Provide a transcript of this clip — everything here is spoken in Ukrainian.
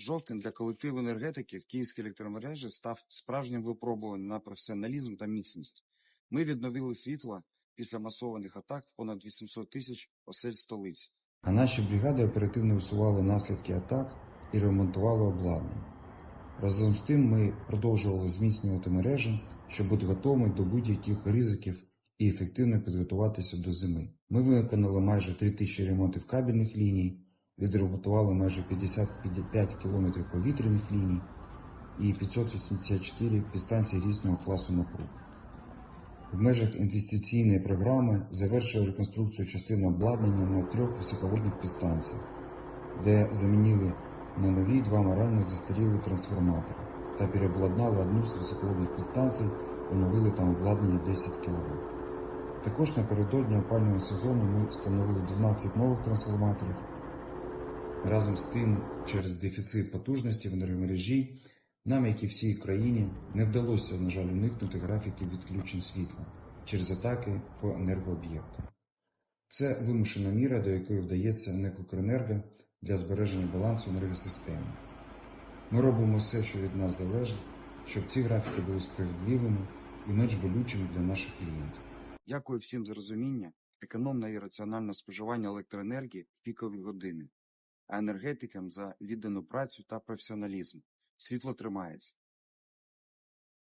Жовтень для колективу енергетиків Київської електромережі став справжнім випробуванням на професіоналізм та міцність. Ми відновили світло після масованих атак в понад 800 тисяч осель столиці. А наші бригади оперативно усували наслідки атак і ремонтували обладнання. Разом з тим ми продовжували зміцнювати мережі, щоб бути готовими до будь-яких ризиків і ефективно підготуватися до зими. Ми виконали майже 3 тисячі ремонтів кабельних ліній, відремонтували майже 55 кілометрів повітряних ліній і 584 підстанції різного класу напруг. В межах інвестиційної програми завершили реконструкцію частини обладнання на трьох високовольтних підстанціях, де замінили на нові два морально застарілі трансформатори та переобладнали одну з високовольтних підстанцій, оновили там обладнання 10 кВт. Також напередодні опального сезону ми встановили 12 нових трансформаторів. Разом з тим, через дефіцит потужності в енергомережі, нам, як і всій країні, не вдалося, на жаль, уникнути графіки відключень світла через атаки по енергооб'єктам. Це вимушена міра, до якої вдається НЕК «Укренерго» для збереження балансу енергосистеми. Ми робимо все, що від нас залежить, щоб ці графіки були справедливими і менш болючими для наших клієнтів. Дякую всім за розуміння, економне і раціональне споживання електроенергії в пікові години, а енергетикам за віддану працю та професіоналізм. Світло тримається.